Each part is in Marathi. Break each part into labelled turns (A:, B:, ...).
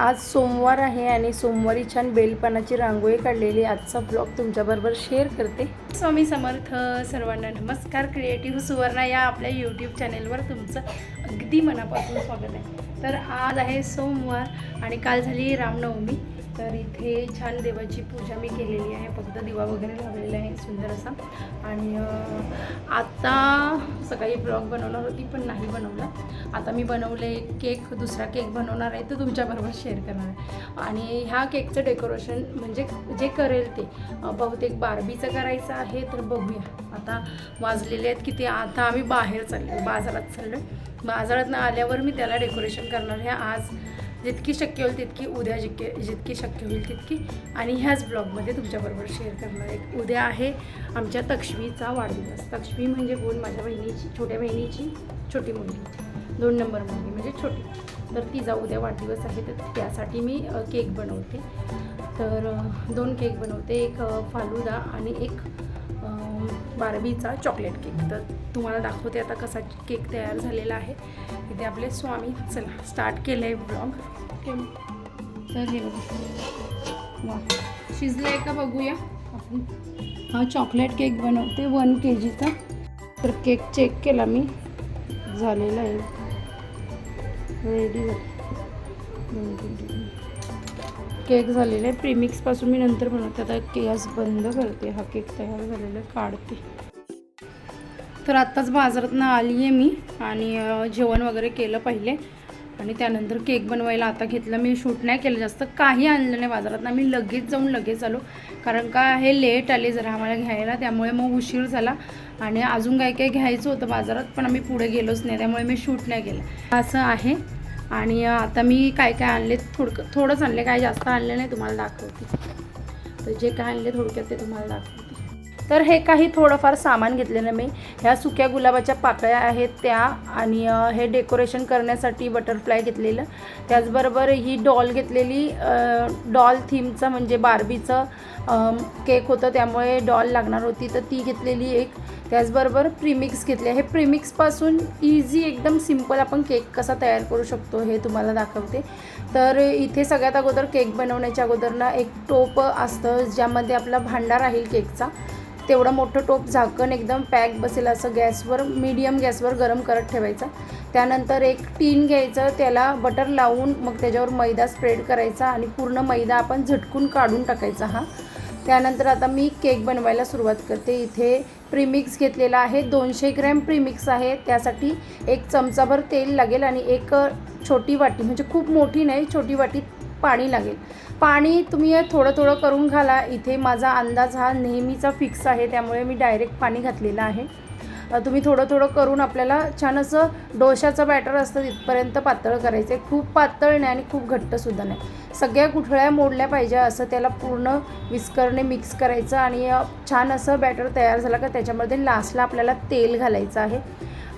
A: आज सोमवार आहे आणि सोमवारी छान बेलपानाची रांगोळी काढलेली आजचा ब्लॉग तुमच्याबरोबर शेअर करते. स्वामी समर्थ सर्वांना नमस्कार. क्रिएटिव्ह सुवर्णा या आपल्या यूट्यूब चॅनेलवर तुमचं अगदी मनापासून स्वागत आहे. तर आज आहे सोमवार आणि काल झाली रामनवमी. तर इथे छान देवाची पूजा मी केलेली आहे. फक्त दिवा वगैरे लावलेला आहे सुंदर असा. आणि आता सकाळी ब्लॉग बनवणार होती पण नाही बनवला. आता मी बनवले केक दुसरा केक बनवणार आहे तो तुमच्याबरोबर शेअर करणार आहे. आणि ह्या केकचं डेकोरेशन म्हणजे जे करेल ते बहुतेक बार्बीचं करायचं आहे तर बघूया. आता वाजलेले आहेत की ते आता आम्ही बाहेर चाललो बाजारात चाललो बाजारात आल्यावर मी त्याला डेकोरेशन करणार आहे. आज जितकी शक्य होईल तितकी उद्या जितके जितकी शक्य होईल तितकी. आणि ह्याच ब्लॉगमध्ये तुमच्याबरोबर शेअर करणार आहे उद्या आहे आमच्या तक्ष्मीचा वाढदिवस. तक्ष्मी म्हणजे कोण? माझ्या बहिणीची छोट्या बहिणीची छोटी मुलगी. दोन नंबर मुलगी म्हणजे छोटी. तर तिचा उद्या वाढदिवस आहे तर त्यासाठी मी केक बनवते. तर दोन केक बनवते. एक फालुदा आणि एक बार्बीचा चॉकलेट केक. तर तुम्हाला दाखवते आता कसा केक तयार झालेला आहे. इथे आपले स्वामी चला स्टार्ट केलं आहे ब्लॉग तर हे शिजलं आहे का बघूया आपण. हा चॉकलेट केक बनवते वन के जीचा तर केक चेक केला मी. झालेला आहे. रेडी केक झालेला. आहे प्रीमिक्सपासून मी नंतर बनवते. आता गॅस बंद करते. हा केक तयार झालेला. आहे, काढते. तर आत्ताच बाजारातनं आली आहे मी. आणि जेवण वगैरे केलं पहिले. आणि त्यानंतर केक बनवायला आता घेतलं मी. शूट नाही केलं. जास्त काही आणलं नाही बाजारात मी लगेच जाऊन लगेच आलो. कारण का हे लेट आले जरा आम्हाला घ्यायला. त्यामुळे मग उशीर झाला. आणि अजून काय काय घ्यायचं होतं बाजारात पण आम्ही पुढे गेलोच नाही. त्यामुळे मी शूट नाही केलं. असं आहे. आणि आता मी काय काय आणले थोडकं थोडंच आणले काय जास्त आणले नाही तुम्हाला दाखवते. तर जे काय आणले थोडक्यात ते तुम्हाला दाखवते. तर हे काही थोडंफार सामान घेतलेलं मी. ह्या सुक्या गुलाबाच्या पाकळ्या आहेत त्या आणि हे डेकोरेशन करण्यासाठी बटरफ्लाय घेतलेलं. त्याचबरोबर ही डॉल घेतलेली डॉल थीमचं म्हणजे बार्बीचं केक होतं त्यामुळे डॉल लागणार होती तर ती घेतलेली एक. त्याचबरोबर प्रीमिक्स घेतले. हे प्रीमिक्सपासून इझी एकदम सिंपल आपण केक कसा तयार करू शकतो हे तुम्हाला दाखवते. तर इथे सगळ्यात अगोदर केक बनवण्याच्या अगोदर ना एक टोप असतं ज्यामध्ये आपला भांडा राहील केकचा. तेवढं मोठं टोप झाकण एकदम पॅक बसेल असं गॅसवर मीडियम गॅसवर गरम करत ठेवायचं. त्यानंतर एक टीन घ्यायचं त्याला बटर लावून मग त्याच्यावर मैदा स्प्रेड करायचा आणि पूर्ण मैदा आपण झटकून काढून टाकायचा हा. त्यानंतर आता मी केक बनवायला सुरुवात करते. इथे प्रीमिक्स घेतलेला आहे दोनशे ग्रॅम प्रीमिक्स आहे. त्यासाठी एक चमचाभर तेल लागेल आणि एक छोटी वाटी म्हणजे खूप मोठी नाही छोटी वाटी पाणी लागेल. पाणी तुम्ही थोडं थोडं करून घाला. इथे माझा अंदाज हा नेहमीचा फिक्स आहे त्यामुळे मी डायरेक्ट पाणी घातलेलं आहे. तुम्ही थोडं थोडं करून आपल्याला छान असं डोशाचं बॅटर असतं तिथपर्यंत पातळ करायचं आहे. खूप पातळ नाही आणि खूप घट्टसुद्धा नाही. सगळ्या गुठळ्या मोडल्या पाहिजे असं त्याला पूर्ण विस्करणे मिक्स करायचं आणि छान असं बॅटर तयार झालं का त्याच्यामध्ये लास्टला आपल्याला तेल घालायचं आहे.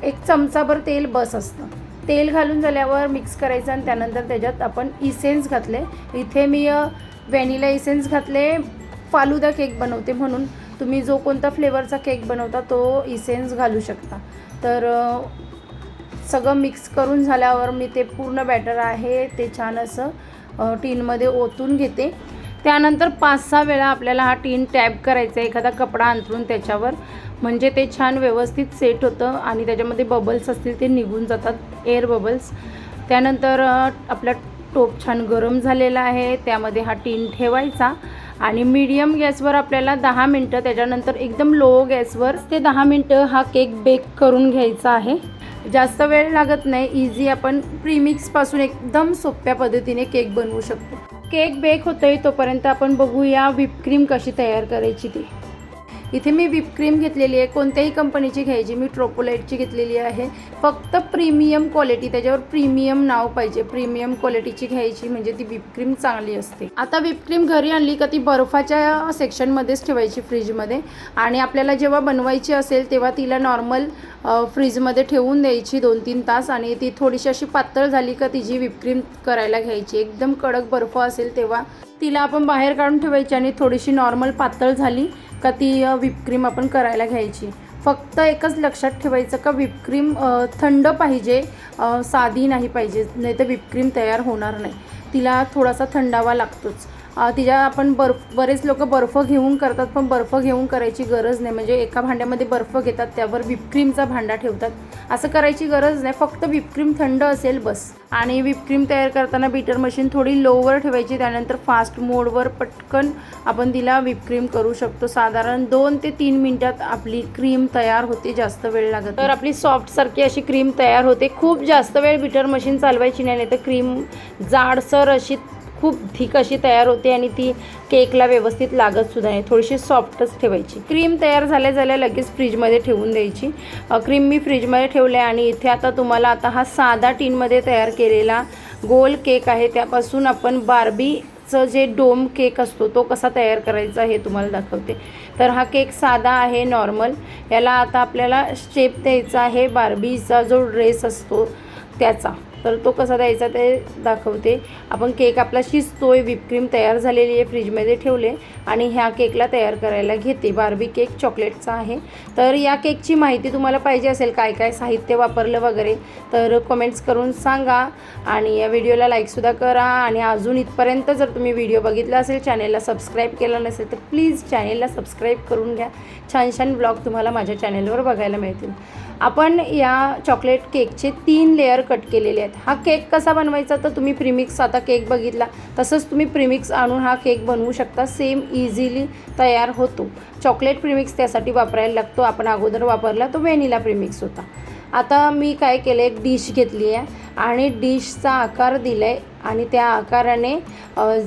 A: एक चमचाभर तेल बस असतं. तेल घालून झाल्यावर मिक्स करायचं आणि त्यानंतर त्याच्यात आपण इसेन्स घातले. इथे मी व्हॅनिला इसेन्स घातले. फालुदा केक बनवते म्हणून. तुम्ही जो कोणता फ्लेवरचा केक बनवता तो इसेन्स घालू शकता. तर सगळं मिक्स करून झाल्यावर मी ते पूर्ण बॅटर आहे. ते छान असं टीनमध्ये ओतून घेते. त्यानंतर पाच सहा वेळा आपल्याला हा टीन टॅप करायचा आहे. एखादा कपडा अंथरून त्याच्यावर. म्हणजे ते छान व्यवस्थित सेट होतं आणि त्याच्यामध्ये बबल्स असतील ते निघून जातात एअर बबल्स त्यानंतर आपला टोप छान गरम झालेला आहे. त्यामध्ये हा टीन ठेवायचा आणि मीडियम गॅसवर आपल्याला दहा मिनटं त्याच्यानंतर एकदम लो गॅसवर ते दहा मिनटं हा केक बेक करून घ्यायचा आहे. जास्त वेळ लागत नाही. इझी आपण प्रीमिक्सपासून एकदम सोप्या पद्धतीने केक बनवू शकतो. केक बेक होतोय तोपर्यंत आपण बघूया व्हिपक्रीम कशी तयार करायची ती. इथे मी विपक्रीम घेतलेली आहे कोणत्याही कंपनीची घ्यायची मी ट्रोपोलाईटची घेतलेली आहे. फक्त प्रीमियम क्वालिटी त्याच्यावर प्रीमियम नाव पाहिजे. प्रीमियम क्वालिटीची घ्यायची म्हणजे ती विपक्रीम चांगली असते. आता विपक्रीम घरी आणली का ती बर्फाच्या सेक्शनमध्येच ठेवायची फ्रीजमध्ये. आणि आपल्याला जेव्हा बनवायची असेल तेव्हा तिला नॉर्मल फ्रीजमध्ये ठेवून द्यायची दोन तीन तास. आणि ती थोडीशी अशी पातळ झाली का तिची विपक्रीम करायला घ्यायची. एकदम कडक बर्फ असेल तेव्हा. तिला आपण बाहेर काढून ठेवायची आणि थोडीशी नॉर्मल पातळ झाली का ती व्हिपक्रीम आपण करायला घ्यायची. फक्त एकच लक्षात ठेवायचं का व्हिपक्रीम थंड पाहिजे साधी नाही पाहिजे नाही तर व्हिपक्रीम तयार होणार नाही. तिला थोडासा थंडावा लागतोच. तिच्या आपण बर्फ बरेच लोक बर्फ घेऊन करतात पण बर्फ घेऊन करायची गरज नाही. म्हणजे एका भांड्यामध्ये बर्फ घेतात त्यावर विपक्रीमचा भांडा ठेवतात. असं करायची गरज नाही फक्त विपक्रीम थंड असेल बस. आणि विपक्रीम तयार करताना बीटर मशीन थोडी लोवर ठेवायची त्यानंतर फास्ट मोडवर पटकन आपण तिला विपक्रीम करू शकतो. साधारण दोन ते तीन मिनिटात आपली क्रीम तयार होते जास्त वेळ लागत तर आपली सॉफ्टसारखी अशी क्रीम तयार होते. खूप जास्त वेळ बीटर मशीन चालवायची नाही नाही तर क्रीम जाडसर अशी खूप थिक अशी तयार होते आणि ती केकला व्यवस्थित लागत सुद्धा नाही. थोडीशी सॉफ्टच ठेवायची. क्रीम तयार झाल्या झाल्या लगेच फ्रीजमध्ये ठेवून द्यायची. क्रीम मी फ्रीजमध्ये ठेवले आणि इथे आता तुम्हाला आता हा साधा टीनमध्ये तयार केलेला गोल केक आहे. त्यापासून आपण बार्बीचं जे डोम केक असतो तो कसा तयार करायचा हे तुम्हाला दाखवते. तर हा केक साधा आहे नॉर्मल. याला आता आपल्याला शेप द्यायचा आहे. बार्बीचा जो ड्रेस असतो त्याचा. तर तो कसा द्यायचा ते दाखवते. आपण केक आपला शिजतोय विपक्रीम तयार झालेली आहे फ्रीजमध्ये ठेवले आणि ह्या केकला तयार करायला घेते. बार्बी केक चॉकलेटचा आहे. तर या केकची माहिती तुम्हाला पाहिजे असेल काय काय साहित्य वापरलं वगैरे तर कमेंट्स करून सांगा आणि या व्हिडिओला लाईकसुद्धा करा आणि अजून इथपर्यंत जर तुम्ही व्हिडिओ बघितला असेल चॅनेलला सबस्क्राईब केला नसेल तर प्लीज चॅनेलला सबस्क्राईब करून घ्या. छान छान ब्लॉग तुम्हाला माझ्या चॅनेलवर बघायला मिळतील. आपण या चॉकलेट केकचे तीन लेअर कट केलेले आहेत. हा केक कसा बनवायचा? तर तुम्ही प्रीमिक्स आता केक बघितला. तसंच तुम्ही प्रीमिक्स आणून हा केक बनवू शकता. सेम इझिली तयार होतो. चॉकलेट प्रीमिक्स त्यासाठी वापरायला लागतो. आपण अगोदर वापरला तो व्हॅनिला प्रीमिक्स होता. आता मी काय केलं एक डिश घेतली आहे आणि डिशचा आकार दिला आहे आणि त्या आकाराने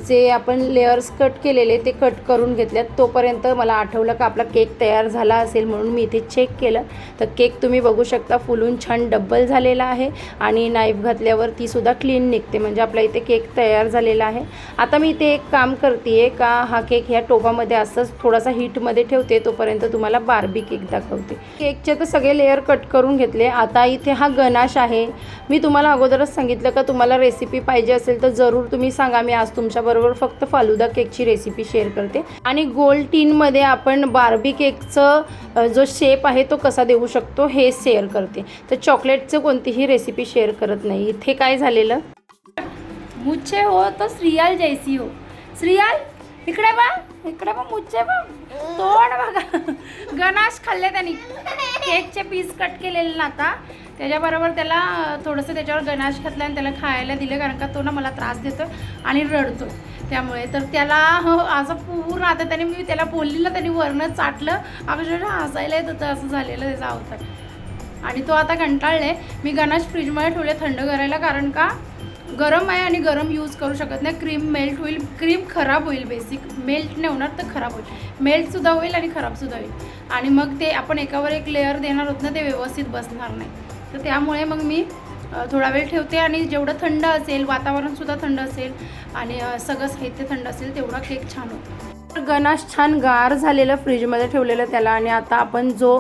A: जे आपण लेअर्स कट केलेले ते कट करून घेतल्यात तोपर्यंत मला आठवलं का आपला केक तयार झाला असेल म्हणून मी इथे चेक केलं. तर केक तुम्ही बघू शकता फुलून छान डब्बल झालेला आहे आणि नाईफ घातल्यावर तीसुद्धा क्लीन निघते. म्हणजे आपला इथे केक तयार झालेला आहे. आता मी इथे एक काम करते आहे का हा केक ह्या टोपामध्ये असंच थोडासा हीटमध्ये ठेवते तोपर्यंत तुम्हाला बार्बी केक दाखवते. केकचे तर सगळे लेअर कट करून घेतले. आता इथे हा गनाश आहे. मी तुम्हाला अगोदरच सांगितलं का तुम्हाला रेसिपी पाहिजे असेल तर जरूर तुम्ही सांगा. मी आज तुमच्याबरोबर फक्त फालुदा केकची रेसिपी शेअर करते. आणि गोल टीनमध्ये आपण बार्बी केकचं जो शेप आहे तो कसा देऊ शकतो हे शेअर करते. तर चॉकलेटचं कोणतीही रेसिपी शेअर करत नाही. इथे काय झालेलं? मुच्छे हो तो श्रियाल जैसी हो. श्रियाल इकडे बा इकडे बा मुच्छे बा. तोड बघा. गणाश खाल्ले त्यांनी. केकचे पीस कट केलेले ना आता. त्याच्याबरोबर त्याला थोडंसं त्याच्यावर गणाश घातलं आणि त्याला खायला दिलं कारण का तो ना मला त्रास देतो आणि रडतो त्यामुळे तर त्याला हो, असं पूर्ण आता त्याने मी त्याला बोललेलं त्याने वरणं वरनं चाटलं. अक्षरशः हसायला येत होतं असं झालेलं त्याचा अवतार. आणि तो आता कंटाळले मी गणाश फ्रीजमध्ये ठेवले थंड करायला कारण का गरम आहे आणि गरम यूज करू शकत नाही. क्रीम मेल्ट होईल क्रीम खराब होईल बेसिक मेल्ट नाही होणार तर खराब होईल. मेल्टसुद्धा होईल आणि खराबसुद्धा होईल. आणि मग ते आपण एकावर एक लेअर देणार होत ना ते व्यवस्थित बसणार नाही. तर त्यामुळे मग मी थोडा वेळ ठेवते आणि जेवढं थंड असेल वातावरणसुद्धा थंड असेल आणि सगळं साहित्य थंड असेल तेवढा केक छान होतो. गणाश छान गार झालेलं फ्रीजमध्ये ठेवलेलं त्याला आणि आता आपण जो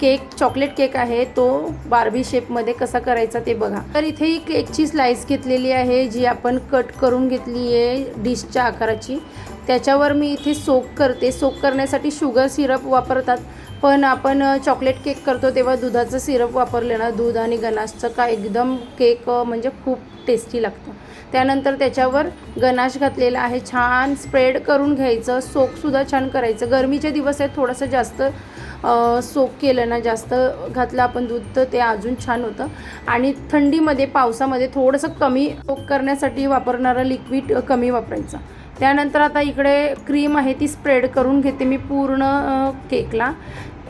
A: केक चॉकलेट केक आहे तो बार्बी शेपमध्ये कसा करायचा ते बघा. तर इथे ही केकची स्लाइस घेतलेली आहे जी आपण कट करून घेतली आहे डिशच्या आकाराची. त्याच्यावर मी इथे सोक करते. सोक करण्यासाठी शुगर सिरप वापरतात. पण आपण चॉकलेट केक करतो तेव्हा दुधाचं सिरप वापरलं ना दूध आणि गनाशचं का एकदम केक म्हणजे खूप टेस्टी लागतं. त्यानंतर त्याच्यावर गनाश घातलेला आहे छान स्प्रेड करून घ्यायचं सोकसुद्धा छान करायचं. गरमीचे दिवस आहेत थोडंसं जास्त सोक केलं ना जास्त घातलं आपण दूध तर ते अजून छान होतं. आणि थंडीमध्ये पावसामध्ये थोडंसं कमी सोक करण्यासाठी वापरणारं लिक्विड कमी वापरायचं. त्यानंतर आता इकडे क्रीम आहे ती स्प्रेड करून घेते मी पूर्ण केकला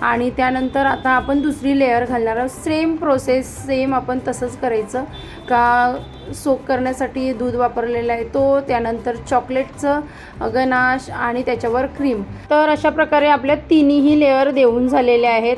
A: आणि त्यानंतर आता आपण दुसरी लेअर घालणार आहोत. सेम प्रोसेस सेम आपण तसंच करायचं. का सोक करण्यासाठी दूध वापरलेला आहे तो त्यानंतर चॉकलेटचं गनाश आणि त्याच्यावर क्रीम तर अशा प्रकारे आपल्या तिन्ही लेअर देऊन झालेले आहेत.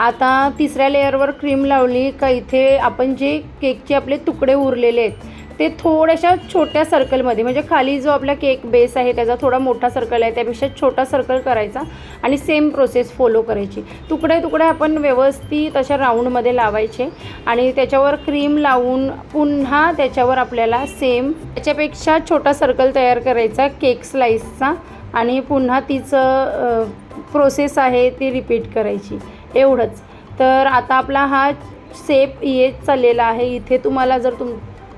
A: आता तिसऱ्या लेअरवर क्रीम लावली का इथे आपण जे केकचे आपले तुकडे उरलेले आहेत ते थोड्याशा छोट्या सर्कलमध्ये म्हणजे खाली जो आपला केक बेस आहे त्याचा थोडा मोठा सर्कल आहे त्यापेक्षा छोटा सर्कल करायचा आणि सेम प्रोसेस फॉलो करायची. तुकडे तुकडे आपण व्यवस्थित अशा राऊंडमध्ये लावायचे आणि त्याच्यावर क्रीम लावून पुन्हा त्याच्यावर आपल्याला सेम त्याच्यापेक्षा छोटा सर्कल तयार करायचा केक स्लाईसचा आणि पुन्हा तिचं प्रोसेस आहे ती रिपीट करायची. एवढंच. तर आता आपला हा सेप येत चाललेला आहे. इथे तुम्हाला जर तुम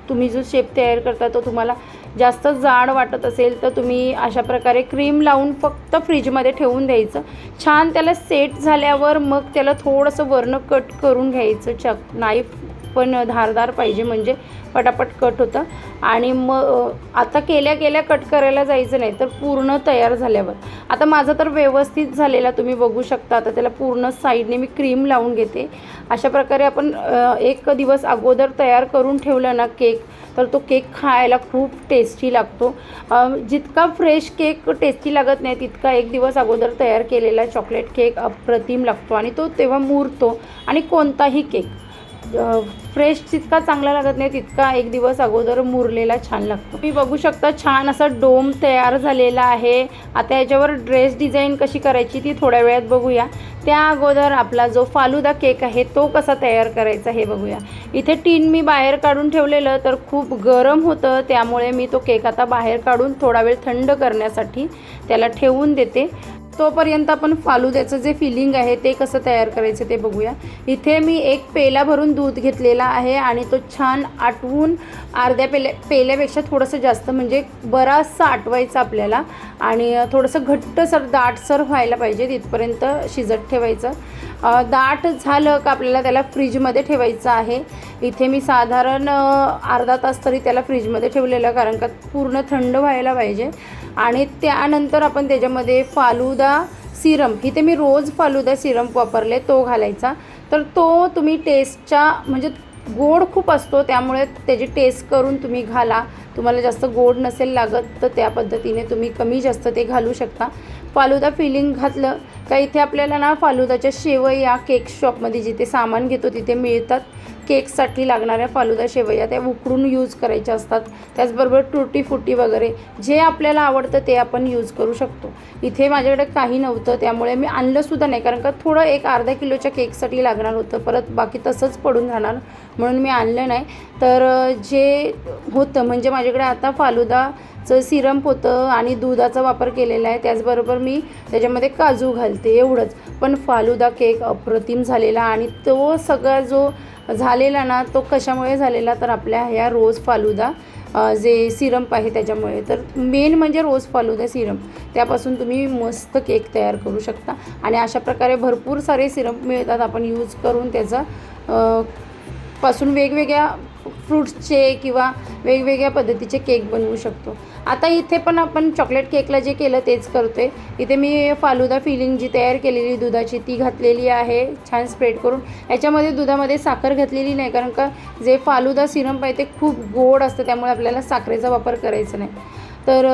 A: तुम्ही जो शेप तयार करता तो तुम्हाला जास्त जाड वाटत असेल तर तुम्ही अशा प्रकारे क्रीम लावून फक्त फ्रीजमध्ये ठेवून द्यायचं. छान त्याला सेट झाल्यावर मग त्याला थोडंसं वरनं कट करून घ्यायचं. चक नाईफ पण धारदार पाहिजे म्हणजे पटापट कट होतं. आणि मग आता केल्या केल्या कट करायला जायचं नाही तर पूर्ण तयार झाल्यावर. आता माझं तर व्यवस्थित झालेला तुम्ही बघू शकता. आता त्याला पूर्ण साईडने मी क्रीम लावून घेते. अशा प्रकारे आपण एक दिवस अगोदर तयार करून ठेवलं ना केक तर तो केक खायला खूप टेस्टी लागतो. जितका फ्रेश केक टेस्टी लागत नाही तितका एक दिवस अगोदर तयार केलेला चॉकलेट केक अप्रतिम लागतो. आणि तो तेव्हा मुरतो. आणि कोणताही केक फ्रेश जितका चांगला लागत नाही तितका एक दिवस अगोदर मुरलेला छान लागतो. तुम्ही बघू शकता छान असा डोम तयार झालेला आहे. आता याच्यावर ड्रेस डिझाईन कशी करायची ती थोड्या वेळात बघूया. त्या अगोदर आपला जो फालुदा केक आहे तो कसा तयार करायचा हे बघूया. इथे टीन मी बाहेर काढून ठेवलेलं तर खूप गरम होतं त्यामुळे मी तो केक आता बाहेर काढून थोडा वेळ थंड करण्यासाठी त्याला ठेवून देते. तोपर्यंत आपण फालुद्याचं जे फिलिंग आहे ते कसं तयार करायचं ते बघूया. इथे मी एक पेला भरून दूध घेतलेला आहे आणि तो छान आटवून अर्ध्या पेल्या पेल्यापेक्षा थोडंसं जास्त म्हणजे बराचसा आटवायचा आपल्याला आणि थोडंसं घट्टसर दाटसर व्हायला पाहिजे तिथपर्यंत शिजत ठेवायचं. दाट झालं का आपल्याला त्याला फ्रीजमध्ये ठेवायचं आहे. इथे मी साधारण अर्धा तास तरी त्याला फ्रीजमध्ये ठेवलेलं कारण का पूर्ण थंड व्हायला पाहिजे. आणि त्यानंतर आपण त्याच्यामध्ये फालुदा सिरम इथे मी रोज फालुदा सिरम वापरले तो घालायचा. तर तो तुम्ही टेस्टच्या म्हणजे गोड खूप असतो त्यामुळे त्याची टेस्ट करून तुम्ही घाला. तुम्हाला जास्त गोड नसेल लागत तर त्या पद्धतीने तुम्ही कमी जास्त ते घालू शकता. फालुदा फिलिंग घातलं का इथे आपल्याला ना फालुदाच्या शेवया केक शॉपमध्ये जिथे सामान घेतो तिथे मिळतात. केकसाठी लागणाऱ्या फालुदा शेवया त्या उकडून यूज करायच्या असतात. त्याचबरोबर टुटी फुटी वगैरे जे आपल्याला आवडतं ते आपण यूज करू शकतो. इथे माझ्याकडे काही नव्हतं त्यामुळे मी आणलंसुद्धा नाही. कारण का थोडं एक अर्धा किलोच्या केकसाठी लागणार होतं. परत बाकी तसंच पडून राहणार. म्हणून मी आणलं नाही. तर जे होतं म्हणजे माझ्याकडे आता फालुदाचं सिरम होतं आणि दुधाचा वापर केलेला आहे त्याचबरोबर मी त्याच्यामध्ये काजू घालते एवढंच. पण फालुदा केक अप्रतिम झालेला आणि तो सगळा जो झालेला ना तो कशामुळे झालेला? तर आपल्या ह्या रोज फालुदा जे सिरम आहे त्याच्यामुळे. तर मेन म्हणजे रोज फालुदा सिरम. त्यापासून तुम्ही मस्त केक तयार करू शकता. आणि अशा प्रकारे भरपूर सारे सिरम मिळतात आपण यूज करून त्याचा पासून वेगवेगळ्या फ्रूट्सचे किंवा वेगवेगळ्या पद्धतीचे केक बनवू शकतो. आता इथे पण आपण चॉकलेट केकला जे केलं तेच करतो आहे इथे मी फालुदा फिलिंग जी तयार केलेली दुधाची ती घातलेली आहे. छान स्प्रेड करून. याच्यामध्ये दुधामध्ये साखर घातलेली नाही कारण का जे फालुदा सिरम आहे ते खूप गोड असतं त्यामुळे आपल्याला साखरेचा वापर करायचा नाही. तर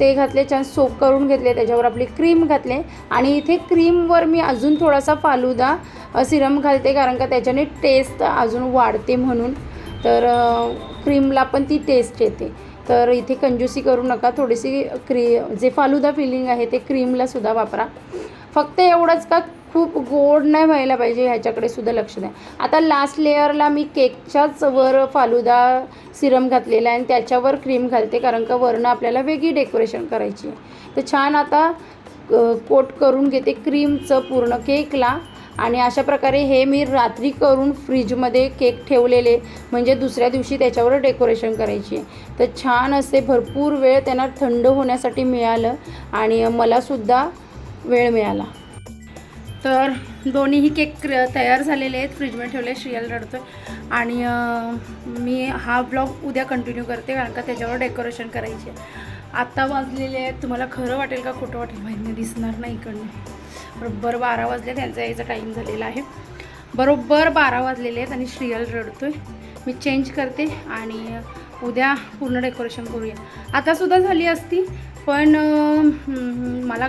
A: ते घातले छान सोप करून घेतले त्याच्यावर आपली क्रीम घातले. आणि इथे क्रीमवर मी अजून थोडासा फालुदा सिरम घालते कारण का त्याच्याने टेस्ट अजून वाढते म्हणून. तर क्रीमला पण ती टेस्ट येते. तर इथे कंजूसी करू नका थोडीशी क्री जे फालुदा फिलिंग आहे ते क्रीमला सुद्धा वापरा. फक्त एवढंच का खूप गोड नाही व्हायला पाहिजे ह्याच्याकडे सुद्धा लक्ष द्या. आता लास्ट लेअरला मी केकच्याच वर फालुदा सिरम घातलेला आहे आणि त्याच्यावर क्रीम घालते कारण का वरनं आपल्याला वेगळी डेकोरेशन करायची आहे. तर छान आता कोट करून घेते क्रीमचं पूर्ण केकला. आणि अशा प्रकारे हे मी रात्री करून फ्रीजमध्ये केक ठेवलेले म्हणजे दुसऱ्या दिवशी त्याच्यावर डेकोरेशन करायची. आहे तर छान असे भरपूर वेळ त्यांना थंड होण्यासाठी मिळालं आणि मलासुद्धा वेळ मिळाला. तर दोन्हीही केक क्र तयार झालेले आहेत फ्रीजमध्ये ठेवले श्रियल रडतो आणि मी हा ब्लॉग उद्या कंटिन्यू करते कारण का त्याच्यावर डेकोरेशन करायचे आत्ता वाजलेले आहेत. तुम्हाला खरं वाटेल का खोटं वाटेल माहीत नाही दिसणार नाही इकडनं. बरोबर बारा वाजले त्यांचा यायचा टाईम झालेला आहे. बरोबर बारा वाजलेले आहेत आणि श्रियल रडतोय. मी चेंज करते आणि उद्या पूर्ण डेकोरेशन करूया. आतासुद्धा झाली असती पण मला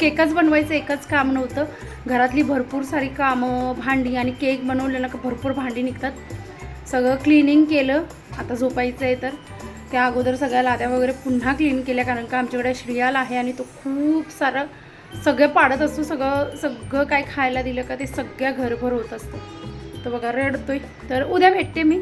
A: केकच बनवायचं एकच काम नव्हतं. घरातली भरपूर सारी कामं भांडी आणि केक बनवलेलं का भरपूर भांडी निघतात. सगळं क्लिनिंग केलं. आता झोपायचं आहे तर. त्या अगोदर सगळ्या लाद्या वगैरे पुन्हा क्लीन केल्या कारण का आमच्याकडे श्रियाल आहे आणि तो खूप सारं सगळं पाडत असतो सगळं सगळं काय खायला दिलं का ते सगळ्या घरभर होत असतं. तर बघा रडतोय. तर उद्या भेटते मी.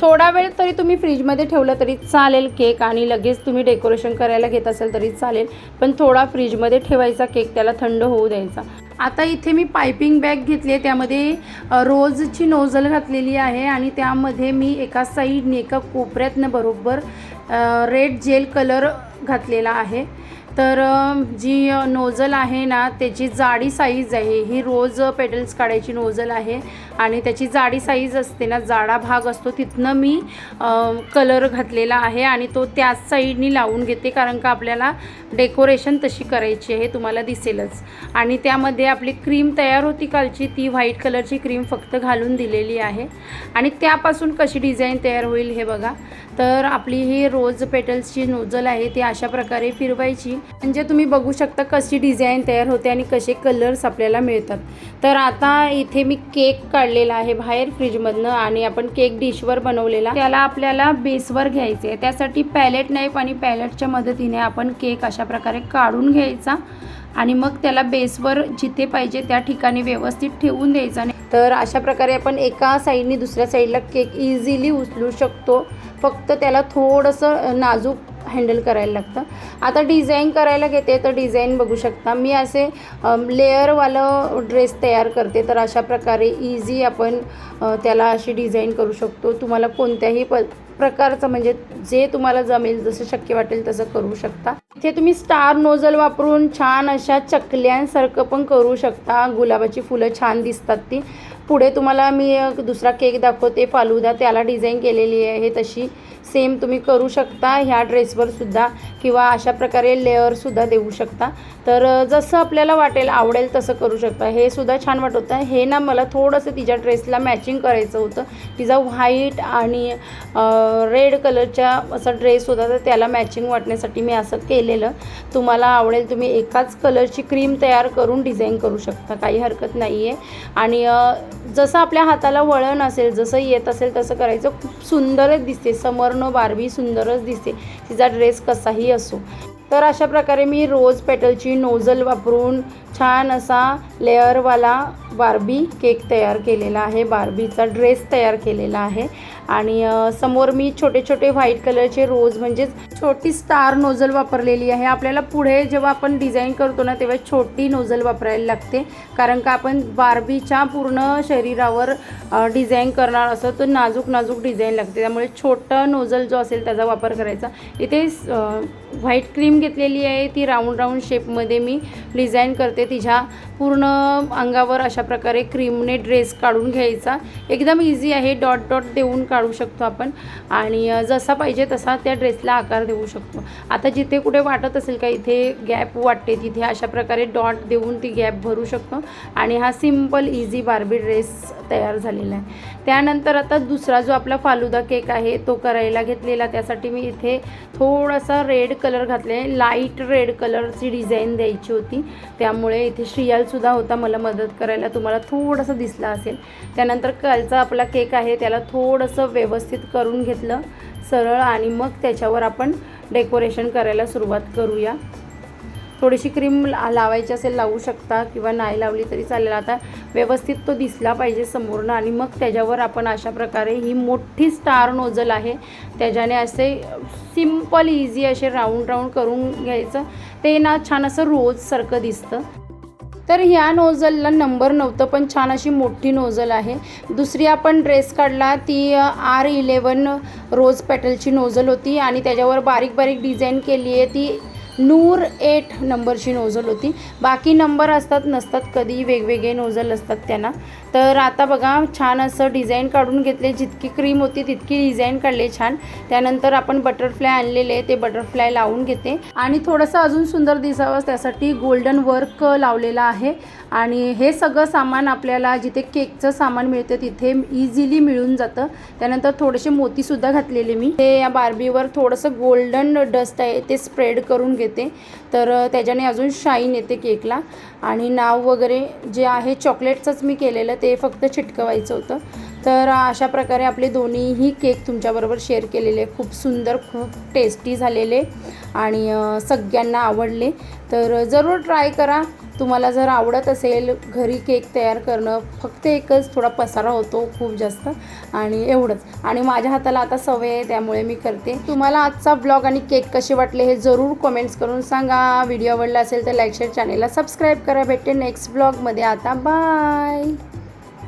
A: थोडा वेळ तरी तुम्ही फ्रीजमध्ये ठेवलं तरी चालेल केक आणि लगेच तुम्ही डेकोरेशन करायला घेत असेल तरी चालेल पण थोडा फ्रीजमध्ये ठेवायचा केक त्याला थंड होऊ द्यायचा. आता इथे मी पायपिंग बॅग घेतली आहे त्यामध्ये रोजची नोझल घातलेली आहे आणि त्यामध्ये मी एका साईडने एका कोपऱ्यातनं बरोबर रेड जेल कलर घातलेला आहे. तर जी नोजल नोझल आहे ना त्याची जाडी साईज आहे. ही रोज पेटल्स काढायची नोजल आहे आणि त्याची जाडी साईज असते ना जाडा भाग असतो तिथनं मी कलर घातलेला आहे आणि तो त्याच साईडनी लावून घेते कारण का आपल्याला डेकोरेशन तशी करायची आहे तुम्हाला दिसेलच. आणि त्यामध्ये आपली क्रीम तयार होती कालची ती व्हाईट कलरची क्रीम फक्त घालून दिलेली आहे. आणि त्यापासून कशी डिझाईन तयार होईल हे बघा. तर आपली ही रोज पेटल्सची नोझल आहे ती अशा प्रकारे फिरवायची. म्हणजे तुम्ही बघू शकता कशी डिझाईन तयार होते आणि कसे कलर्स आपल्याला मिळतात. तर आता इथे मी केक काढलेला आहे बाहेर फ्रीजमधनं आणि आपण केक डिशवर बनवलेला. त्याला आपल्याला बेसवर घ्यायचे त्यासाठी पॅलेट नाईफ आणि पॅलेटच्या मदतीने आपण केक अशा प्रकारे काढून घ्यायचा. आणि मग त्याला बेसवर जिथे पाहिजे त्या ठिकाणी व्यवस्थित ठेवून द्यायचा तर अशा प्रकारे आपण एका साईडने दुसऱ्या साईडला केक इझिली उचलू शकतो. फक्त त्याला थोडंसं नाजूक हँडल करायला लागतं. आता डिझाईन करायला घेते तर डिझाईन बघू शकता. मी असे लेअरवालं ड्रेस तयार करते तर अशा प्रकारे इझी आपण त्याला अशी डिझाईन करू शकतो. तुम्हाला कोणत्याही प प्रकारचं म्हणजे जे तुम्हाला जमेल जसं शक्य वाटेल तसं करू शकता. इथे तुम्ही स्टार नोझल वापरून छान अशा चकल्यांसारखं पण करू शकता. गुलाबाची फुलं छान दिसतात ती. पुढे तुम्हाला मी दुसरा केक दाखवते. फालुदा त्याला डिझाईन केलेली आहे तशी. सेम तुम्ही करू शकता. ह्या ड्रेसवर सुद्धा किंवा अशा प्रकारे लेअरसुद्धा देऊ शकता. तर जसं आपल्याला वाटेल आवडेल तसं करू शकता. हे सुद्धा छान वाटत होतं. हे ना मला थोडंसं तिच्या ड्रेसला मॅचिंग करायचं होतं. तिचा व्हाईट आणि रेड कलरच्या असा ड्रेस होता तर त्याला मॅचिंग वाटण्यासाठी मी असं केलेलं. तुम्हाला आवडेल तुम्ही एकाच कलरची क्रीम तयार करून डिझाईन करू शकता. काही हरकत नाही आहे आणि जसं आपल्या हाताला वळण असेल जसं येत असेल तसं करायचं. खूप सुंदरच दिसते. समरनं बारबी सुंदरच दिसते. तिचा ड्रेस कसाही असो. तर अशा प्रकारे मी रोज पेटलची नोझल वापरून छान असा लेअरवाला बार्बी केक तयार केलेला आहे. बार्बीचा ड्रेस तयार केलेला आहे. आणि समोर मी छोटे छोटे व्हाईट कलरचे रोज म्हणजेच छोटी स्टार नोझल वापरलेली आहे. आपल्याला पुढे जेव्हा आपण डिझाईन करतो ना तेव्हा छोटी नोझल वापरायला लागते. कारण का आपण बार्बीच्या पूर्ण शरीरावर डिझाईन करणार असं तर नाजूक नाजूक डिझाईन लागते. त्यामुळे छोटं नोझल जो असेल त्याचा वापर करायचा. इथे व्हाईट क्रीम घेतलेली आहे. ती राऊंड राऊंड शेपमध्ये मी डिझाईन करते. तिच्या पूर्ण अंगावर अशा प्रकारे क्रीमने ड्रेस काढून घ्यायचा. एकदम इझी आहे डॉट डॉट देऊन काढू शकतो आपण. आणि जसा पाहिजे तसा त्या ड्रेसला आकार देऊ शकतो. आता जिथे कुठे वाटत असेल का इथे गॅप वाटते तिथे अशा प्रकारे डॉट देऊन ती गॅप भरू शकतो. आणि हा सिंपल इझी बार्बी ड्रेस तयार झालेला आहे. त्यानंतर आता दुसरा जो आपला फालुदा केक आहे तो करायला घेतलेला. त्यासाठी मी इथे थोडासा रेड कलर घातले लाइट रेड कलरची डिझाईन द्यायची होती. त्यामुळे इथे श्रियालसुद्धा होता मला मदत करायला. तुम्हाला थोडंसं दिसला असेल. त्यानंतर कालचा आपला केक आहे त्याला थोडंसं व्यवस्थित करून घेतलं सरळ आणि मग त्याच्यावर आपण डेकोरेशन करायला सुरुवात करूया. थोडीशी क्रीम ला लावायची असेल लावू शकता किंवा नाही लावली तरी चालेल. आता व्यवस्थित तो दिसला पाहिजे समोरनं आणि मग त्याच्यावर आपण अशा प्रकारे ही मोठी स्टार नोझल आहे. त्याच्याने असे सिंपल इझी असे राऊंड राऊंड करून घ्यायचं. ते ना छान असं रोजसारखं दिसतं. तर ह्या नोझलला नंबर नव्हतं पण छान अशी मोठी नोझल आहे. दुसरी आपण ड्रेस काढला ती आर इलेवन रोज पॅटलची नोझल होती आणि त्याच्यावर बारीक बारीक डिझाईन केली आहे. ती नूर एट नंबरची नोझल होती. बाकी नंबर असतात नसतात कधी वेगवेगळे नोझल असतात त्यांना. तर आता बघा छान असं डिझाईन काढून घेतले. जितकी क्रीम होती तितकी डिझाईन काढले छान. त्यानंतर आपण बटरफ्लाय आणलेले ते बटरफ्लाय लावून घेते. आणि थोडंसं अजून सुंदर दिसावं त्यासाठी गोल्डन वर्क लावलेलं आहे. आणि हे सगळं सामान आपल्याला जिथे केकचं सामान मिळतं तिथे इझिली मिळून जातं. त्यानंतर थोडेसे मोतीसुद्धा घातलेले मी. ते या बार्बीवर थोडंसं गोल्डन डस्ट आहे ते स्प्रेड करून घेते. तर त्याच्याने अजून शाईन येते केकला. आणि नाव वगैरे जे आहे चॉकलेटचंच मी केलेलं ते फक्त चिटकवायचं होतं. तर अशा प्रकारे आपले दोन्हीही केक तुमच्याबरोबर शेअर केलेले. खूप सुंदर खूप टेस्टी झालेले आणि सगळ्यांना आवडले. तर जरूर ट्राय करा. तुम्हाला जर आवडत असेल घरी केक तयार करणं फक्त एकच थोडा पसारा होतो खूप जास्त आणि एवढंच. आणि माझ्या हाताला आता सवय आहे त्यामुळे मी करते. तुम्हाला आजचा ब्लॉग आणि केक कसे वाटले हे जरूर कमेंट्स करून सांगा. व्हिडिओ आवडला असेल तर लाईक शेअर चॅनेलला सबस्क्राईब करा. भेटते नेक्स्ट ब्लॉगमध्ये. आता बाय